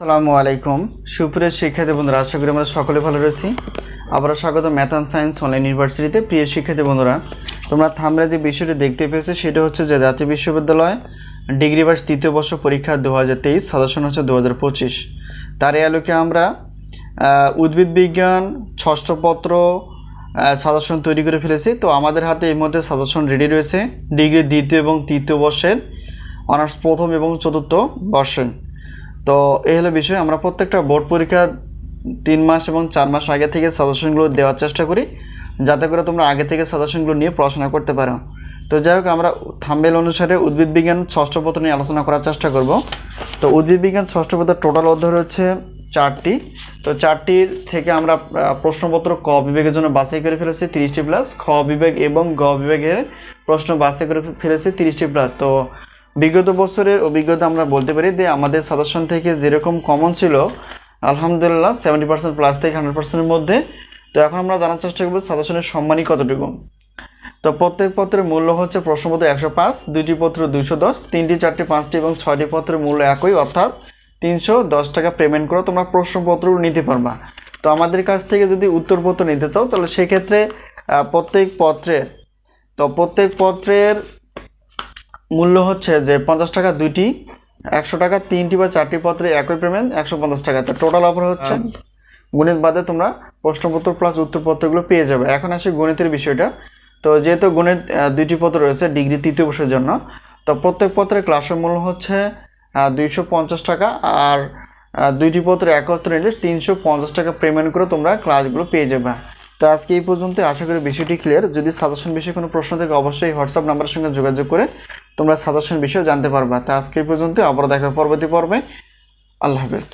আসসালামু আলাইকুম। সুপ্রিয় শিক্ষার্থী বন্ধুরা, আশা করি আমরা সকলে ভালো রয়েছি। আবারও স্বাগত ম্যাথ অ্যান্ড সায়েন্স অনলাইন ইউনিভার্সিটিতে। প্রিয় শিক্ষার্থী বন্ধুরা, তোমরা থামরা যে বিষয়টি দেখতে পেয়েছ, সেটা হচ্ছে যে জাতীয় বিশ্ববিদ্যালয় ডিগ্রি বাস তৃতীয় বর্ষ পরীক্ষা দু হাজার তেইশ, সাজেশন হচ্ছে দু হাজার পঁচিশ তারই আলোকে আমরা উদ্ভিদ বিজ্ঞান, ষষ্ঠ পত্র সাজেশন তৈরি করে ফেলেছি। তো আমাদের হাতে এই মধ্যে সাজেশন রেডি রয়েছে। ডিগ্রি দ্বিতীয় এবং তৃতীয় বর্ষের অনার্স প্রথম এবং চতুর্থ বর্ষের। তো এই হলো বিষয়। আমরা প্রত্যেকটা বোর্ড পরীক্ষা তিন মাস এবং চার মাস আগে থেকে সাজেশনগুলো দেওয়ার চেষ্টা করি, যাতে করে তোমরা আগে থেকে সাজেশনগুলো নিয়ে পড়াশোনা করতে পারো। তো যাই হোক, আমরা থাম্বেল অনুসারে উদ্ভিদ বিজ্ঞান ষষ্ঠ পত্র নিয়ে আলোচনা করার চেষ্টা করব। তো উদ্ভিদ বিজ্ঞান ষষ্ঠ পত্রের টোটাল অধ্যায় হচ্ছে চারটি। তো চারটির থেকে আমরা প্রশ্নপত্র ক বিভাগের জন্য বাছাই করে ফেলেছি, তিরিশটি প্লাস খ বিভাগ এবং গ বিভাগের প্রশ্ন বাছাই করে ফেলেছি, তিরিশটি প্লাস তো বিগত বছরের অভিজ্ঞতা আমরা বলতে পারি যে আমাদের সাজেশন থেকে যেরকম কমন ছিল, আলহামদুলিল্লাহ সেভেন্টি পার্সেন্ট প্লাস থেকে হান্ড্রেড পার্সেন্টের মধ্যে। তো এখন আমরা জানার চেষ্টা করব সাজেশনের সম্মানই কতটুকু। তো প্রত্যেক পত্রের মূল্য হচ্ছে প্রশ্নপত্র একশো পাঁচ, দুইটি পত্র দুইশো দশ, তিনটি, চারটি, পাঁচটি এবং ছয়টি পত্রের মূল্য একই, অর্থাৎ তিনশো দশ টাকা পেমেন্ট করে তোমরা প্রশ্নপত্র নিতে পারবা। তো আমাদের কাছ থেকে যদি উত্তরপত্র নিতে চাও, তাহলে সেক্ষেত্রে প্রত্যেক পত্রের, তো প্রত্যেক পত্রের মূল্য হচ্ছে যে পঞ্চাশ টাকা দুইটি একশো টাকা তিনটি বা চারটি পত্রে একই পেমেন্ট একশো পঞ্চাশ টাকা তো টোটাল অফার হচ্ছে গণিত বাদে তোমরা প্রশ্নপত্র প্লাস উত্তরপত্রগুলো পেয়ে যাবে। এখন আসি গণিতের বিষয়টা। তো যেহেতু গণিত দুইটি পত্র রয়েছে ডিগ্রি তৃতীয় বর্ষের জন্য তো প্রত্যেক পত্রের ক্লাসের মূল্য হচ্ছে দুইশো পঞ্চাশ টাকা আর দুইটি পত্র একত্র নিলে তিনশো পঞ্চাশ টাকা পেমেন্ট করে তোমরা ক্লাসগুলো পেয়ে যাবে। তো আজকে এই পর্যন্ত আশা করি বিষয়টি ক্লিয়ার যদি সাজেশন বিষয়ে কোনো প্রশ্ন থাকে অবশ্যই হোয়াটসঅ্যাপ নাম্বারের সঙ্গে যোগাযোগ করে তোমরা সাজেশন বিষয়ে জানতে পারবা। তা আজকে এই পর্যন্ত আবার দেখা পরবর্তী পর্বে। আল্লাহ হাফেজ।